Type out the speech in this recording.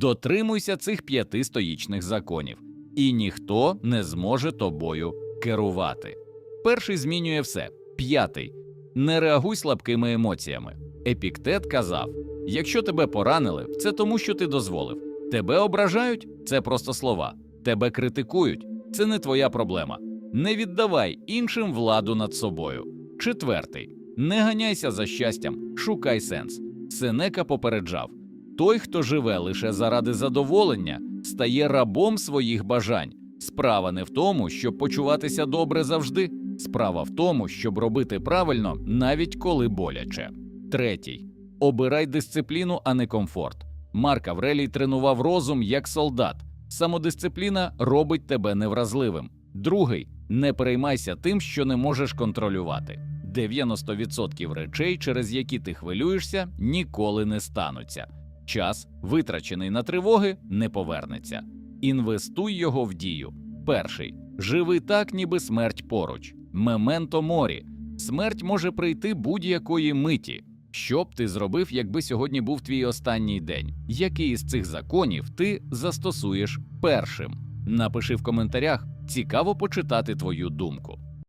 Дотримуйся цих п'яти стоїчних законів, і ніхто не зможе тобою керувати. Перший змінює все. П'ятий не реагуй слабкими емоціями. Епіктет казав: якщо тебе поранили, це тому, що ти дозволив. Тебе ображають це просто слова. Тебе критикують це не твоя проблема. Не віддавай іншим владу над собою. Четвертий не ганяйся за щастям, шукай сенс. Сенека попереджав: той, хто живе лише заради задоволення, стає рабом своїх бажань. Справа не в тому, щоб почуватися добре завжди. Справа в тому, щоб робити правильно, навіть коли боляче. Третій обирай дисципліну, а не комфорт. Марк Аврелій тренував розум як солдат. Самодисципліна робить тебе невразливим. Другий не переймайся тим, що не можеш контролювати. 90% речей, через які ти хвилюєшся, ніколи не стануться. Час, витрачений на тривоги, не повернеться. Інвестуй його в дію. Перший живи так, ніби смерть поруч. Мементо морі. Смерть може прийти будь-якої миті. Що б ти зробив, якби сьогодні був твій останній день? Який із цих законів ти застосуєш першим? Напиши в коментарях. Цікаво почитати твою думку.